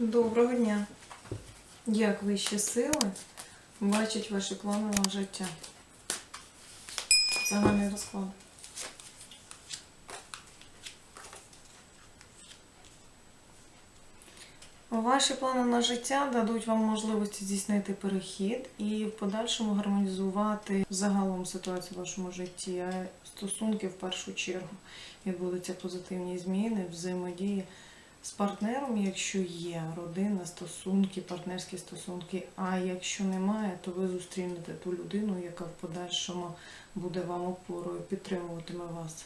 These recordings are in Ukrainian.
Доброго дня. Як вищі сили бачать ваші плани на життя? Загальний розклад. Ваші плани на життя дадуть вам можливості здійснити перехід і в подальшому гармонізувати загалом ситуацію в вашому житті, а стосунки в першу чергу відбудуться позитивні зміни, взаємодії з партнером, якщо є родина, стосунки, партнерські стосунки. А якщо немає, то ви зустрінете ту людину, яка в подальшому буде вам опорою, підтримуватиме вас.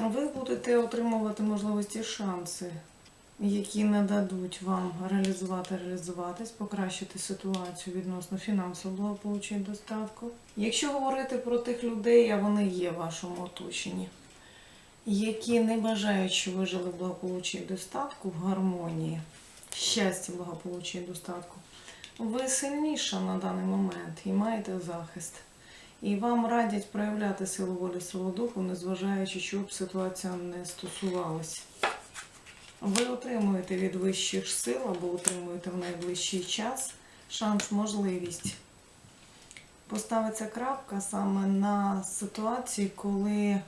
Ви будете отримувати можливості шанси, які нададуть вам реалізувати, реалізуватись, покращити ситуацію відносно фінансового благополуччя і достатку. Якщо говорити про тих людей, а вони є в вашому оточенні, які не бажають, що ви жили в благополуччі і достатку в гармонії, щастя, благополуччя і достатку, ви сильніша на даний момент і маєте захист. І вам радять проявляти силу волі свого духу, незважаючи, що б ситуація не стосувалась. Ви отримуєте від вищих сил або отримуєте в найближчий час шанс, можливість. Поставиться крапка саме на ситуації, коли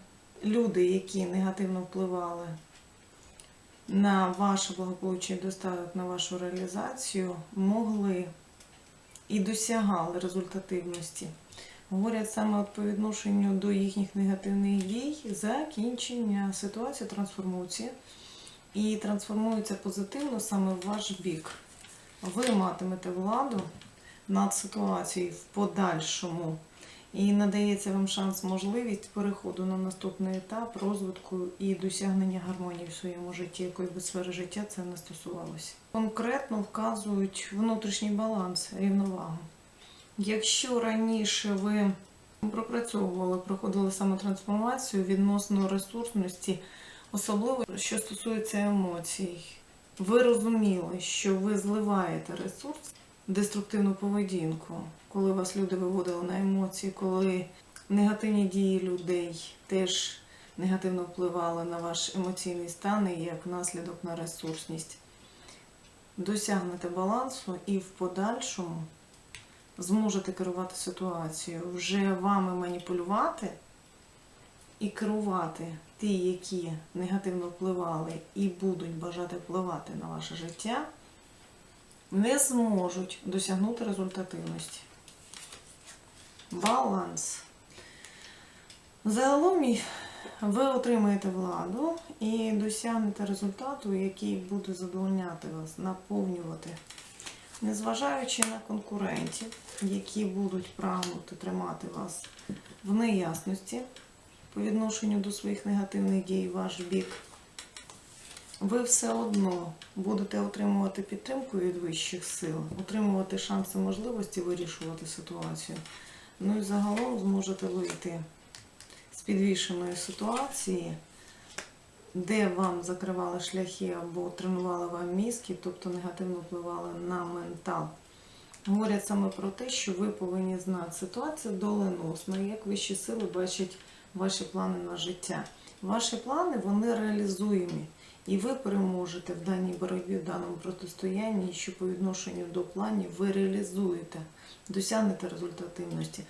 люди, які негативно впливали на ваше благополуччя і достаток, на вашу реалізацію, могли і досягали результативності. Говорять саме от по відношенню до їхніх негативних дій. Закінчення ситуації трансформується і трансформується позитивно саме в ваш бік. Ви матимете владу над ситуацією в подальшому. І надається вам шанс, можливість переходу на наступний етап розвитку і досягнення гармонії в своєму житті, якої би сфери життя це не стосувалося. Конкретно вказують внутрішній баланс, рівновагу. Якщо раніше ви пропрацьовували, проходили саме трансформацію відносно ресурсності, особливо що стосується емоцій, ви розуміли, що ви зливаєте ресурс, деструктивну поведінку, коли вас люди виводили на емоції, коли негативні дії людей теж негативно впливали на ваш емоційний стан і як наслідок на ресурсність. Досягнете балансу і в подальшому зможете керувати ситуацією, вже вами маніпулювати і керувати ті, які негативно впливали і будуть бажати впливати на ваше життя, не зможуть досягнути результативності. Баланс. Загалом ви отримаєте владу і досягнете результату, який буде задовольняти вас, наповнювати незважаючи на конкурентів, які будуть прагнути тримати вас в неясності по відношенню до своїх негативних дій ваш бік, ви все одно будете отримувати підтримку від вищих сил, отримувати шанси можливості вирішувати ситуацію. Ну і загалом зможете вийти з підвішеної ситуації де вам закривали шляхи або тренували вам мізки, тобто негативно впливали на ментал. Говорять саме про те, що ви повинні знати ситуацію доленосно, як вищі сили бачать ваші плани на життя. Ваші плани вони реалізуємі. І ви переможете в даній боротьбі, в даному протистоянні, що по відношенню до планів ви реалізуєте, досягнете результативності.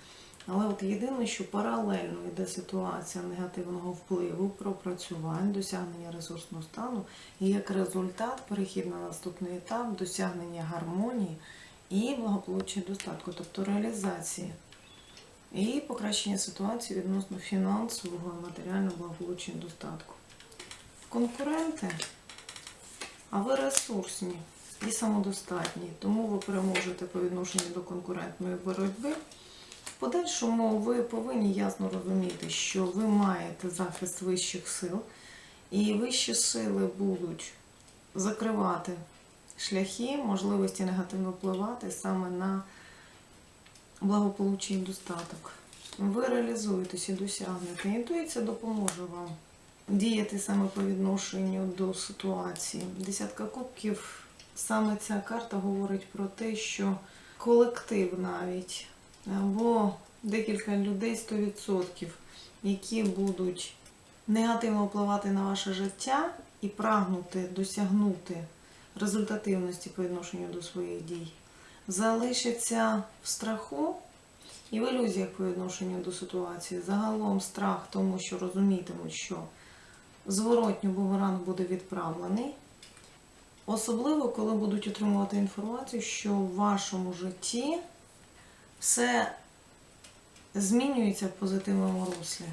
Але от єдине, що паралельно йде ситуація негативного впливу, пропрацювань, досягнення ресурсного стану, і як результат перехід на наступний етап, досягнення гармонії і благополуччя достатку, тобто реалізації. І покращення ситуації відносно фінансового і матеріального благополуччя достатку. Конкуренти, а ви ресурсні і самодостатні, тому ви переможете по відношенню до конкурентної боротьби. В подальшому ви повинні ясно розуміти, що ви маєте захист вищих сил, і вищі сили будуть закривати шляхи, можливості негативно впливати саме на благополуччя і достаток. Ви реалізуєтесь і досягнете. Інтуїція допоможе вам діяти саме по відношенню до ситуації. Десятка кубків, саме ця карта говорить про те, що колектив навіть або декілька людей 100%, які будуть негативно впливати на ваше життя і прагнути досягнути результативності по відношенню до своїх дій, залишиться в страху і в ілюзіях по відношенню до ситуації. Загалом страх, тому що розумітимуть, що зворотньо бумеранг буде відправлений. Особливо, коли будуть отримувати інформацію, що в вашому житті все змінюється в позитивному руслі.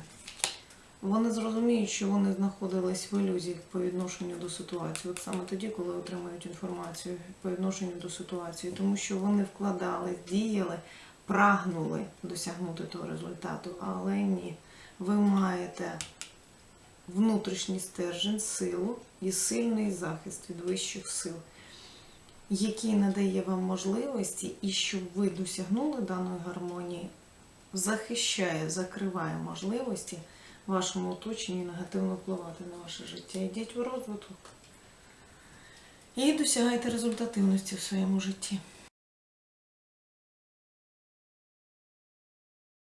Вони зрозуміють, що вони знаходились в ілюзіях по відношенню до ситуації. От саме тоді, коли отримають інформацію по відношенню до ситуації, тому що вони вкладали, діяли, прагнули досягнути того результату, але ні. Ви маєте внутрішній стержень, силу і сильний захист від вищих сил, який надає вам можливості, і щоб ви досягнули даної гармонії, захищає, закриває можливості вашому оточенні негативно впливати на ваше життя. Йдіть в розвиток і досягайте результативності в своєму житті.